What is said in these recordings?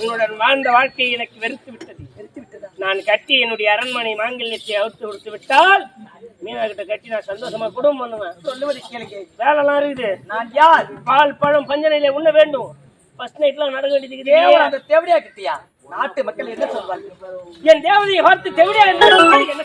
உன்னுடன் வாழ்ந்த வாழ்க்கை எனக்கு வெறுத்து விட்டது. நான் கட்டி என்னுடைய அரண்மனை மாங்கல்யத்தை அவுத்து கொடுத்து விட்டால் மீனா கிட்ட நான் சந்தோஷமா குடும்பம் பண்ணுவேன். சொல்லுவது கேளுங்க. வேலைலாம் இருக்குது. நான் யார்? பால் பழம் பஞ்சனையில உண்ண வேண்டும். ஃபர்ஸ்ட் நைட்லாம் நடக்க வேண்டியது அந்த தேவடியா கிட்டியா? நாட்டு மக்கள் என்ன சொல்வாங்க? என் தேவதையை பார்த்து தேவடியா என்ன என்ன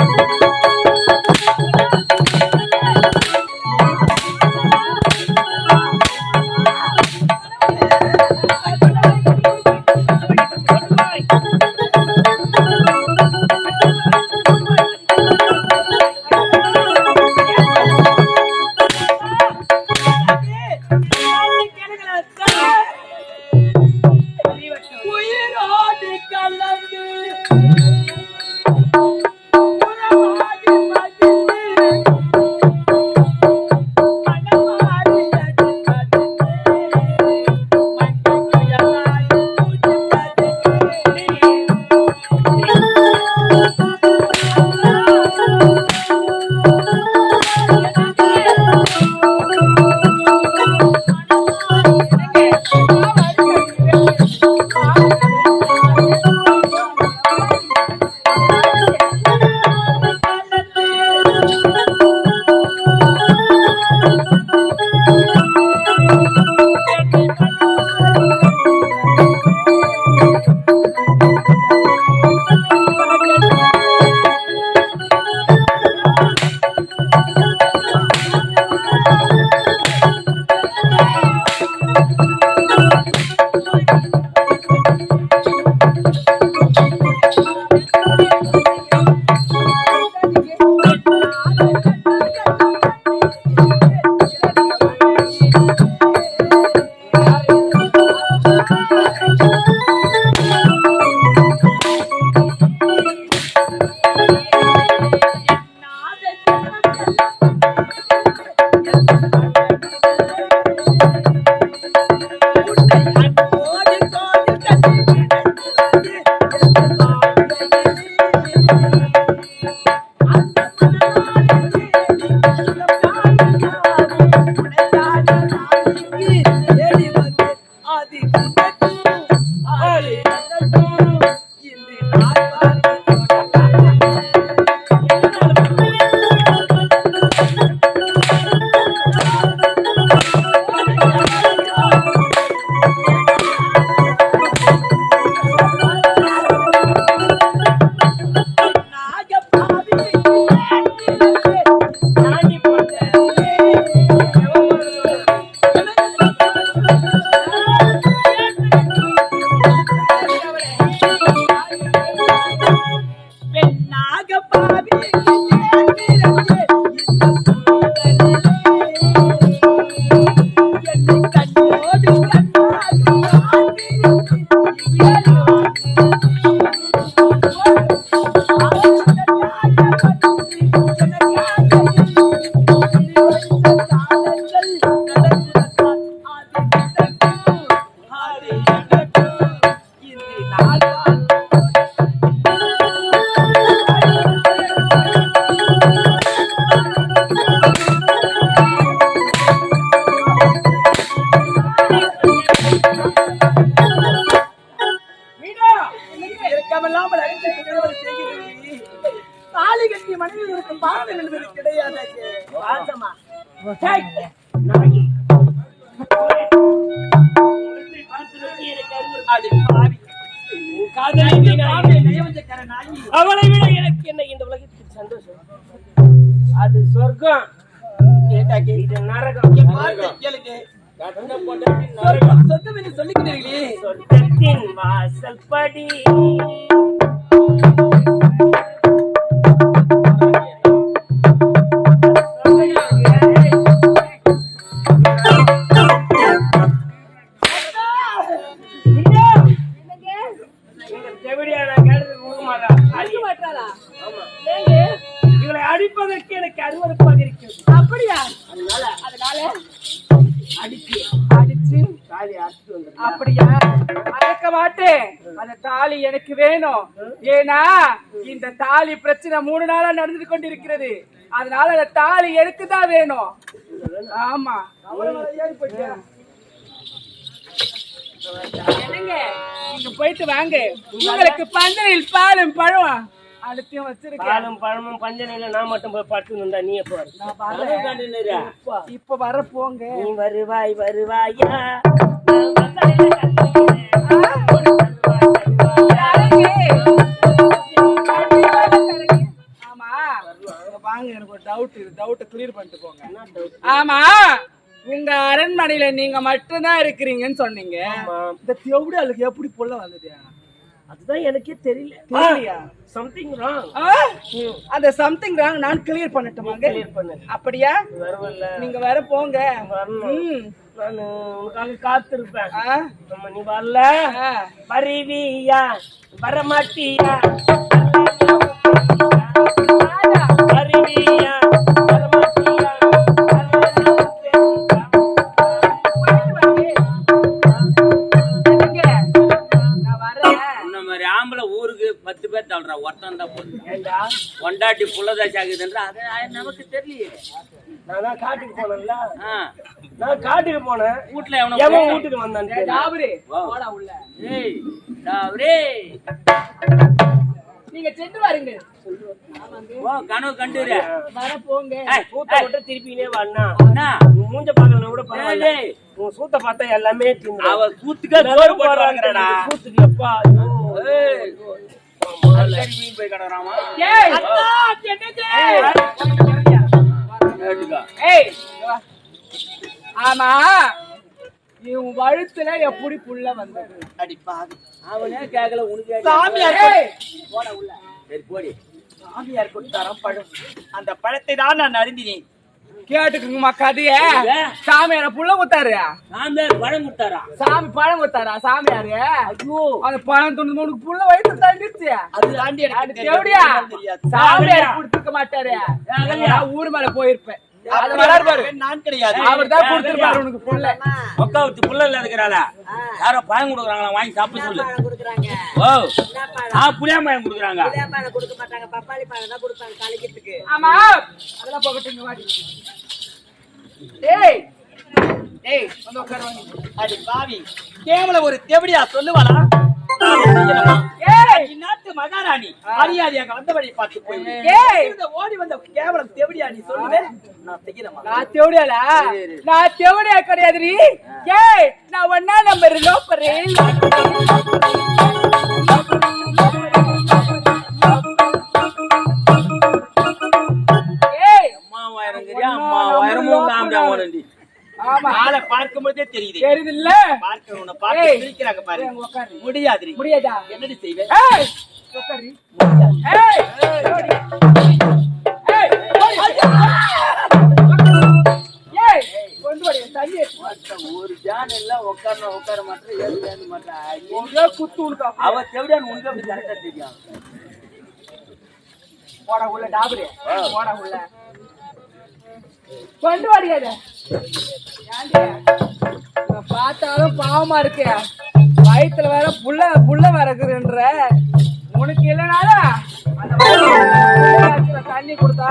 அவளை விட எனக்கு என்ன இந்த உலகத்தில் சந்தோஷம்? அது சொர்க்கம். கேட்டாக்கி. இது நரகம். இங்க பாருங்க, கேளுங்க. கட்டம் போட்டது சொர்க்கத்தின் வாசல் படி இவளை அடிப்பதற்கு எனக்கு அருவருப்பாக இருக்கிறது அப்படியா? அதனால அதனால? அடிச்சு அடிச்சு தாலி அறுத்து வந்து அப்படியா? அடக்க மாட்டேன். அந்த தாலி எனக்கு வேணும். ஏன்னா இந்த தாலி பிரச்சனை மூணு நாளா நடந்து கொண்டிருக்கிறது. அதனால அந்த தாலி எனக்கு தான் வேணும். ஆமா? என்னங்க நீங்க போயிட்டு வாங்க. உங்களுக்கு பந்தலில் பாலும் பழம்? அழுத்தியும் வச்சிருக்கேன். பாலும் பழமும் பஞ்சனையில நான் மட்டும் போய் பட்டு இருந்தா நீ எப்போ. இப்ப வர போங்க. நீ வருவாய் வருவாயா. ஆமா. வாங்க எனக்கு ஒரு டவுட் டவுட் கிளியர் பண்ணிட்டு போங்க? ஆமா. உங்க அரண்மனையில நீங்க மட்டும்தான் இருக்கிறீங்கன்னு சொன்னீங்க. இந்த தெவிடாளுக்கு எப்படி புள்ள வந்தது? அதுதான் எனக்கே தெரியல. தெரியலையா? சம்திங் ராங் ஆ? அந்த சம்திங் ராங் நான் கிளியர் பண்ணட்டுமாங்க கிளியர் பண்ணு. அப்படியா? வருவல்ல. நீங்க வர போங்க. வரணும். ம். நான் உனக்காக காத்திருப்பேன்? நம்ம நீ வரல. வருவியா? வரமாட்டியா? கொண்டாட்டி புள்ளதாச்சி ஆகுதுன்ற அது நமக்கு தெரியலையே. நான் காட்டுக்கு போனேன்ல. நான் காட்டுக்கு போனேன். வீட்டுல எவனோ. வீட்டுக்கு தெரியல. ஜாபரி. போடா உள்ள. ஏய் நீங்க சென்று வாருங்க ஓ கனவு கண்டுற. வர போங்க. சூத்த மட்டும் திருப்பினே வண்ணா? உன் மூஞ்ச பார்க்கலனா கூட பரவாயில்ல. ஏய், உன் சூத்த பார்த்தா எல்லாமே அவ சூத்துக்கே சோறு போடுறாங்கடா சூத்துக்கு. ஏய். மீன் போய் கிடக்குறாமா ஏய் கேட்டுக்கோ ஏய் வா. ஆமா இவன் வழுத்துல எப்படி புள்ள வந்தது அடி பாவி அவனே கேட்கல உனக்கு கேட்கல. சாமியார் ஏய், சரி போடி சாமியார் கொடுத்தாராம் பழம் அந்த பழத்தை தான் நான் அறிந்தினேன் கேட்டுக்குங்கம்மா கதைய. சாமியார புள்ள குத்தாரு? சாமியார் பழம் கொடுத்தாரா சாமி பழம் குத்தாரா? சாமியாரு அந்த பழம் துண்டு உனக்கு புள்ள வயிற்று தண்டிச்சு அது. எப்படியா தெரியாது. சாமியார் கொடுத்துக்க மாட்டாரு. நான் ஊர் மேல போயிருப்பேன். அது வராரு பாரு. நான் கிடையாது. அவர் தான் கொடுத்துருப்பாரு உனக்கு புள்ள ஒக்கா புள்ள இல்ல இருக்கிறாள யாரோ பழம் கொடுக்குறாங்களா? வாங்கி சாப்பிட சொல்லு. கொடுக்குறாங்க. ஓ. என்ன பழம் ஆ புளியா பழம் கொடுக்குறாங்க. பழம் கொடுக்க மாட்டாங்க. பப்பாளி பழம் தான் கொடுப்பாங்க. கலைக்கிறதுக்கு ஆமா அதெல்லாம் போகட்டுங்க வாடி. ஏய் ஏய் வந்து உட்காரு வாங்க அடி பாவி. கேவல ஒரு தேவடியா சொல்லுவாளா? இந்நாட்டு மகாராணி மரியாதையாக வந்த வழி பார்த்து போய் ஓடி வந்த கேவலம் தேவடியா நீ சொல்லுவேன் நான் நான் தேவடியால நான் தேவடியா கிடையாது நீ. ஏய் நான் ஒன்னா நம்பர் லோப்பரு ஆளை பார்க்கும் போதே தெரியுது. தெரியுது இல்ல பார்க்க உன்னை பார்த்து ஏய். பிரிக்கிறாங்க பாரு. முடியாதுரி முடியாதா? என்னடி செய்வேன் ஏய் உட்காரு ஏய் தேவடி. ஏய் ஏய் கொண்டு வாடி தண்ணி எடுத்து வா. ஒரு ஜான் எல்லாம் உட்கார உட்கார மாட்டேன் மாட்டேன். ஒரே குத்து. அவ தேவையான உனக்கு அப்படி கரெக்டா தெரியும். போடா உள்ள டாபரே. போடா உள்ள. கொண்டு வாடியாத பார்த்தாலும் பாவமா இருக்கு. வயித்துல வேற புள்ள புள்ள வரக்குதுன்ற உனக்கு இல்லைனால அந்த வயித்துல தண்ணி கொடுத்தா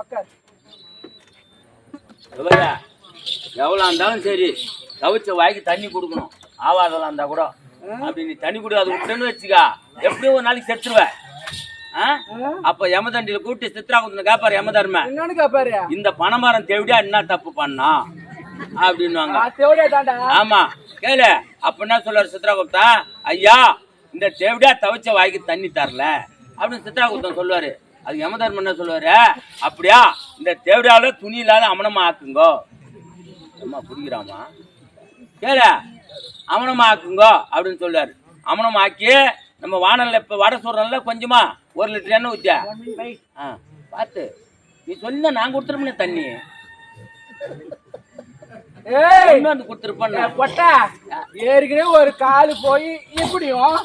உக்கார் எவ்வளோ இருந்தாலும் சரி தவிச்ச வாய்க்கு தண்ணி கொடுக்கணும். ஆவாதெல்லாம் இருந்தா கூட. அப்படி நீ தண்ணி குடிக்காத விட்டுன்னு வச்சுக்கா. எப்படியும் ஒரு நாளைக்கு செத்துருவேன்? அப்ப யமதண்டியில கூப்பிட்டு சித்ரா குந்தன கேப்பாரு யமதர்ம. என்னன்னு கேப்பாரு. இந்த பணமரம் தேவிடியா என்ன தப்பு பண்ணா? தாண்டா? ஆமா. கேளு. அப்ப என்ன சொல்றாரு சித்ராகுப்தா ஐயா இந்த தேவடியா தவிச்ச வாய்க்கு தண்ணி தரல. அப்படின்னு சித்ராகுப்தன் சொல்லுவாரு. அது யமதர்மன் என்ன சொல்லுவாரு? அப்படியா இந்த தேவடியால துணி இல்லாத அமனமா ஆக்குங்கோ. அம்மா புரிகிறாமா கேளு. அமனமா ஆக்குங்கோ அப்படின்னு சொல்லுவாரு. அமனம் ஆக்கி நம்ம வானல்ல இப்ப வடை சொல்றோம்ல கொஞ்சமா ஒரு லிட்டர் எண்ணெய் ஊத்தியா? ஆ பார்த்து நீ சொன்னா நான் கொடுத்துருப்பேனே தண்ணி. ஏற்கனவே ஒரு காலு போய் இப்படியும்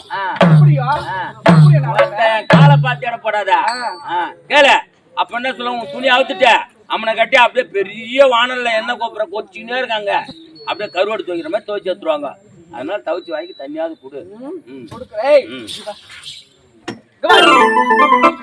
இப்படியும் காலை பார்த்து இட போடாத? கேளு. அப்ப என்ன சொல்ல உன் துணி அவுத்துட்ட. அவனை கட்டி அப்படியே பெரிய வானல்ல எண்ணெய் கோப்புற கொச்சினே இருக்காங்க. அப்படியே கருவாடு துவைக்கிற மாதிரி துவைச்சு எடுத்துருவாங்க. அதனால தவிச்சு வாங்கி தண்ணியாவது கொடு. Come on.